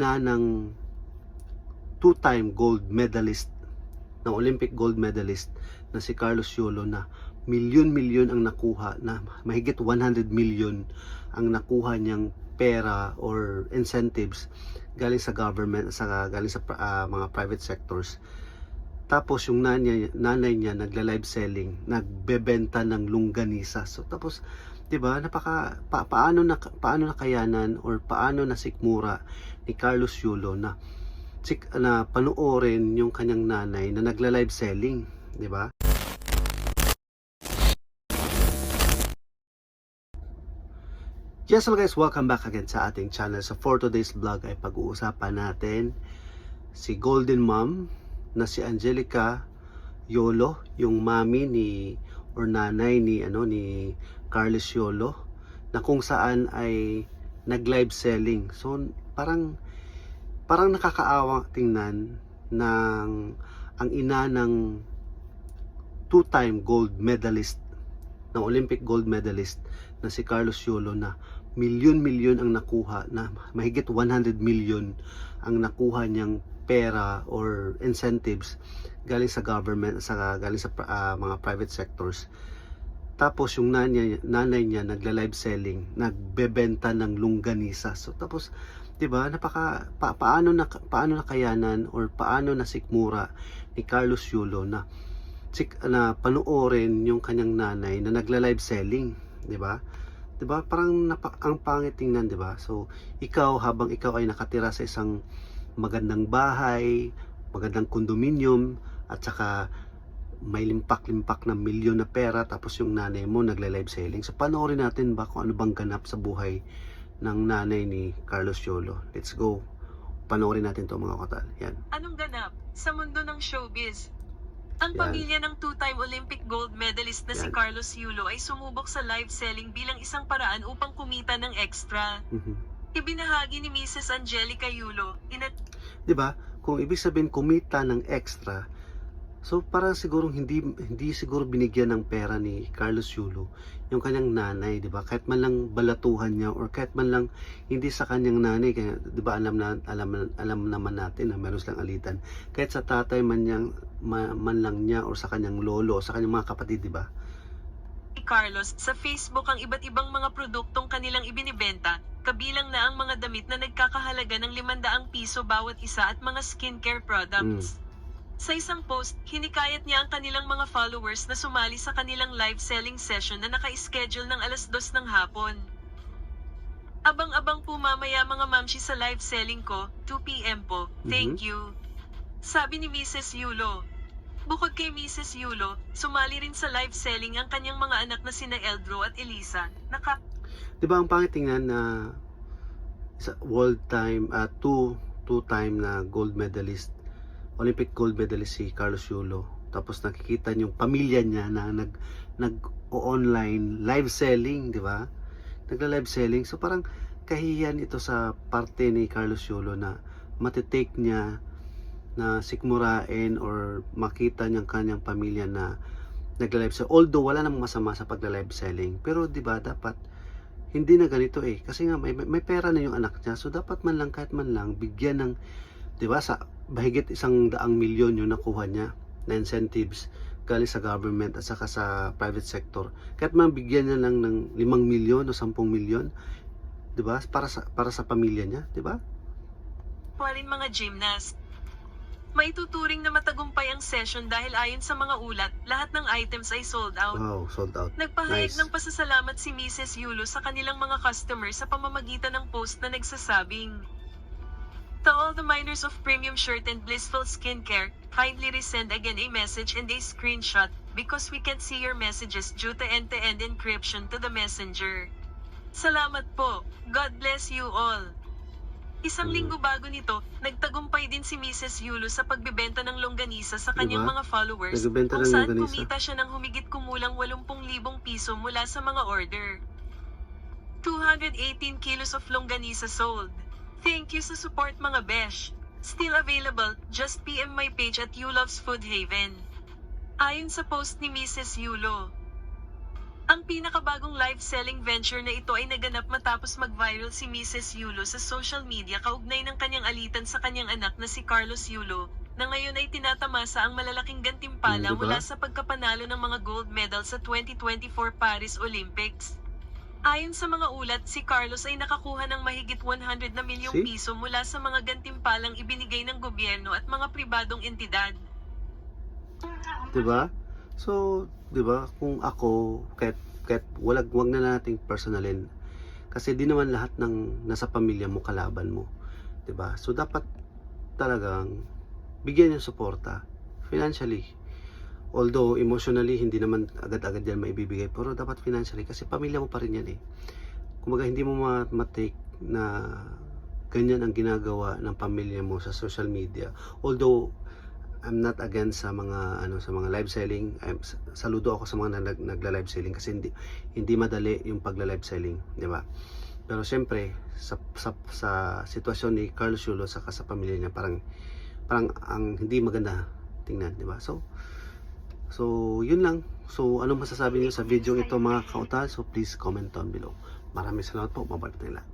ina ng two-time gold medalist ng Olympic gold medalist na si Carlos Yolo na milyon-milyon ang nakuha na mahigit 100 million ang nakuha niyang pera or incentives galing sa government sa galing sa ah, mga private sectors tapos yung nanay, nanay niya nagla-live selling nagbebenta ng longganisa. So tapos 'di ba napaka pa, paano na paano nakayanan or paano nasikmura ni Carlos Yulo na sik, na panoorin yung kanyang nanay na nagla-live selling 'di ba? Yes, hello guys, welcome back again sa ating channel. So for today's vlog ay pag-uusapan natin si Golden Mom na si Angelica Yolo, yung mami ni or nanay ni ano ni Carlos Yolo na kung saan ay nag-live selling. So parang parang nakakaawa tingnan ng ang ina ng two-time gold medalist ng Olympic gold medalist na si Carlos Yolo na milyon-milyon ang nakuha na mahigit 100 million ang nakuha niyang pera or incentives galing sa government sa galing sa ah, mga private sectors. Tapos yung nanay, nanay niya nagla-live selling nagbebenta ng longganisa. So tapos 'di ba napaka pa, paano na paano nakayanan or paano nasikmura ni Carlos Yulo na sik, na panoorin yung kanyang nanay na nagla-live selling 'di ba? 'di ba parang napa, ang pangit tingnan 'di ba? So ikaw habang ikaw ay nakatira sa isang magandang bahay magandang condominium at saka may limpak-limpak na milyon na pera tapos yung nanay mo nagla-live selling so panoorin natin ba kung ano bang ganap sa buhay ng nanay ni Carlos Yolo let's go panoorin natin to mga katal yan Anong ganap sa mundo ng showbiz? Ang Yan. pamilya ng two-time Olympic gold medalist na si Yan. Carlos Yulo ay sumubok sa live selling bilang isang paraan upang kumita ng extra. Mhm. Ibinahagi ni Mrs. Angelica Yulo, ina 'di ba? Kung ibig sabihin kumita ng extra, so parang siguro hindi hindi siguro binigyan ng pera ni Carlos Yulo yung kanyang nanay, 'di ba? Kahit man lang balatuhan niya or kahit man lang hindi sa kanyang nanay, kaya 'di ba alam na alam alam naman natin na meron silang alitan. Kahit sa tatay man niyang ma- man lang niya or sa kanyang lolo o sa kanyang mga kapatid, 'di ba? Carlos sa Facebook ang iba't ibang mga produktong kanilang ibinibenta, kabilang na ang mga damit na nagkakahalaga ng 500 piso bawat isa at mga skincare products. Sa isang post, hinikayat niya ang kanilang mga followers na sumali sa kanilang live selling session na naka-schedule ng alas 2 ng hapon. Abang-abang po mamaya mga mamshi sa live selling ko, 2pm po, thank you. Sabi ni Mrs. Yulo. Bukod kay Mrs. Yulo, sumali rin sa live selling ang kanyang mga anak na sina Eldro at Elisa, naka 'Di ba ang pangit tingnan na sa world time at two two time na gold medalist Olympic gold medalist si Carlos Yulo. Tapos nakikita yung pamilya niya na nag nag online live selling di ba nagla live selling. So parang kahihiyan ito sa parte ni Carlos Yulo na matitake niya na sikmurain or makita niyang kanyang pamilya na nagla-live selling. Although wala namang masama sa pagla-live selling, pero 'di ba dapat hindi na ganito eh kasi nga may, may pera na yung anak niya so dapat man lang kahit man lang bigyan ng 'di ba sa bahigit isang daang milyon yung nakuha niya na incentives galing sa government at saka sa private sector kahit man bigyan niya lang ng 5 milyon o 10 milyon 'di ba para sa para sa pamilya niya 'di ba pa rin mga gymnast. Maituturing na matagumpay ang session dahil ayon sa mga ulat, lahat ng items ay sold out. wow sold out Nagpahayag Nice. ng pasasalamat si Mrs. Yulo sa kanilang mga customers sa pamamagitan ng post na nagsasabing, To all the miners of Premium Shirt and Blissful Skincare, kindly resend again a message and a screenshot because we can't see your messages due to end-to-end encryption to the messenger. Salamat po. God bless you all. Isang Mm. linggo bago nito, nagtagumpay din si Mrs. Yulo sa pagbebenta ng longganisa sa kanyang Diba? mga followers, Nagbebenta kung ng saan longganisa. kumita siya ng humigit kumulang 80,000 piso mula sa mga order. 218 kilos of longganisa sold. Thank you sa support mga besh. Still available, just PM my page at You Loves Food Haven. Ayon sa post ni Mrs. Yulo, Ang pinakabagong live-selling venture na ito ay naganap matapos mag-viral si Mrs. Yulo sa social media kaugnay ng kanyang alitan sa kanyang anak na si Carlos Yulo, na ngayon ay tinatamasa ang malalaking gantimpala diba? mula sa pagkapanalo ng mga gold medal sa 2024 Paris Olympics. Ayon sa mga ulat, si Carlos ay nakakuha ng mahigit 100 na milyong See? piso mula sa mga gantimpalang ibinigay ng gobyerno at mga pribadong entidad. 'Di ba? So, 'di ba, kung ako kahit kahit wag wag na nating personalin kasi di naman lahat ng nasa pamilya mo kalaban mo, 'di ba? So dapat talagang bigyan ng suporta financially. Although emotionally hindi naman agad-agad yan maibibigay, pero dapat financially kasi pamilya mo pa rin yan eh. Kumbaga hindi mo ma- ma-take na ganyan ang ginagawa ng pamilya mo sa social media. Although I'm not against sa mga ano sa mga live selling. I'm, saludo ako sa mga nag, nagla-live selling kasi hindi hindi madali yung pagla-live selling, di ba? Pero syempre sa, sa sa sitwasyon ni Carlos Yulo saka sa pamilya niya parang parang ang hindi maganda tingnan, di ba? So So, yun lang. So, anong masasabi niyo sa video ito mga kautal? So, please comment down below. Maraming salamat po. Mabalik na.